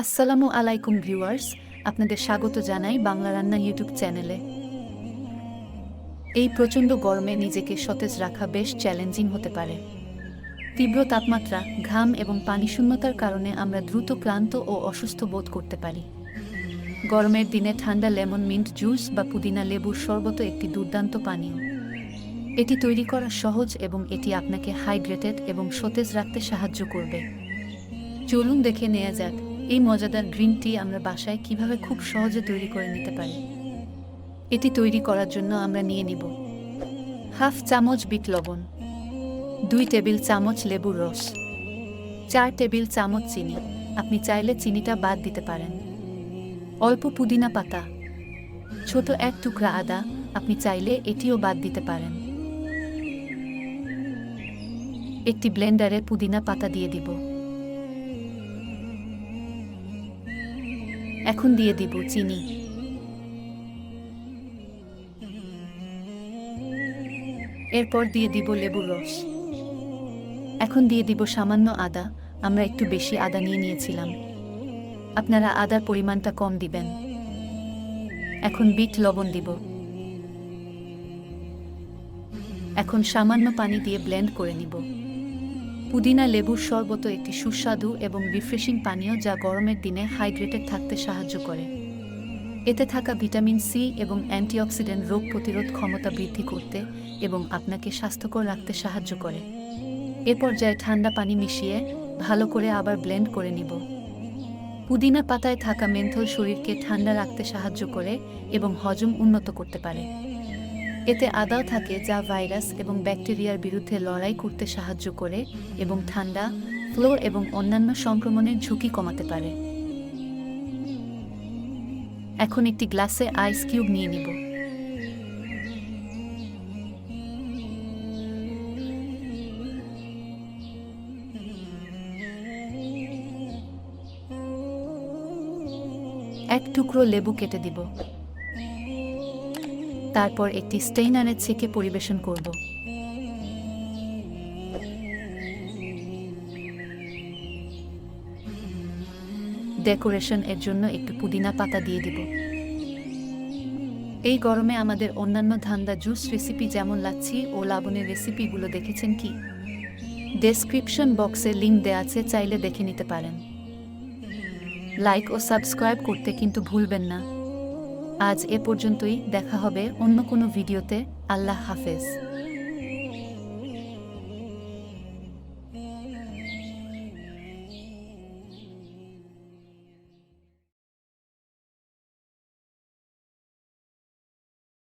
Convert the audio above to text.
আসসালামু আলাইকুম ভিউয়ার্স, আপনাদের স্বাগত জানাই বাংলা রান্না ইউটিউব চ্যানেলে। এই প্রচণ্ড গরমে নিজেকে সতেজ রাখা বেশ চ্যালেঞ্জিং হতে পারে। তীব্র তাপমাত্রা, ঘাম এবং পানি শূন্যতার কারণে আমরা দ্রুত ক্লান্ত ও অসুস্থ বোধ করতে পারি। গরমের দিনে ঠান্ডা লেমন মিন্ট জুস বা পুদিনা লেবুর শরবত একটি দুর্দান্ত পানীয়। এটি তৈরি করা সহজ এবং এটি আপনাকে হাইড্রেটেড এবং সতেজ রাখতে সাহায্য করবে। চলুন দেখে নেওয়া যাক এই মজাদার গ্রিন টি আমরা বাসায় কীভাবে খুব সহজে তৈরি করে নিতে পারি? এটি তৈরি করার জন্য আমরা নিয়ে নিব হাফ চামচ বিট লবণ, দুই টেবিল চামচ লেবুর রস, চার টেবিল চামচ চিনি। আপনি চাইলে চিনিটা বাদ দিতে পারেন। অল্প পুদিনা পাতা, ছোট এক টুকরা আদা, আপনি চাইলে এটিও বাদ দিতে পারেন। একটি ব্লেন্ডারে পুদিনা পাতা দিয়ে দিব। এখন দিয়ে দিব চিনি। এরপর দিয়ে দিব লেবুর রস। এখন দিয়ে দিব সামান্য আদা, আমরা একটু বেশি আদা নিয়ে নিয়েছিলাম। আপনারা আদার পরিমাণটা কম দিবেন। এখন বিট লবণ দিব। এখন সামান্য পানি দিয়ে ব্লেন্ড করে নিব। পুদিনা লেবুর শরবত একটি সুস্বাদু এবং রিফ্রেশিং পানীয় যা গরমের দিনে হাইড্রেটেড থাকতে সাহায্য করে। এতে থাকা ভিটামিন সি এবং অ্যান্টিঅক্সিডেন্ট রোগ প্রতিরোধ ক্ষমতা বৃদ্ধি করতে এবং আপনাকে স্বাস্থ্যকর রাখতে সাহায্য করে। এ পর্যায়ে ঠান্ডা পানি মিশিয়ে ভালো করে আবার ব্লেন্ড করে নিব। পুদিনা পাতায় থাকা মেন্থল শরীরকে ঠান্ডা রাখতে সাহায্য করে এবং হজম উন্নত করতে পারে। এতে আদাও থাকে যা ভাইরাস এবং ব্যাকটেরিয়ার বিরুদ্ধে লড়াই করতে সাহায্য করে এবং ঠান্ডা ফ্লো এবং অন্যান্য সংক্রমণের ঝুঁকি কমাতে পারে। এখন একটি গ্লাসে আইস কিউব নিয়ে নিব। এক টুকরো লেবু কেটে দিব। তারপর একটি স্টেইনারে ছেঁকে পরিবেশন করব। ডেকোরেশন এর জন্য একটু পুদিনা পাতা দিয়ে দিব। এই গরমে আমাদের অন্যান্য ধান্দা জুস রেসিপি যেমন লাচ্ছি ও লাবণের রেসিপিগুলো দেখেছেন কি? ডেসক্রিপশন বক্সে লিঙ্ক দেওয়া আছে, চাইলে দেখে নিতে পারেন। লাইক ও সাবস্ক্রাইব করতে কিন্তু ভুলবেন না। আজ এ পর্যন্তই দেখা হবে অন্য কোনো ভিডিওতে। আল্লাহ হাফেজ।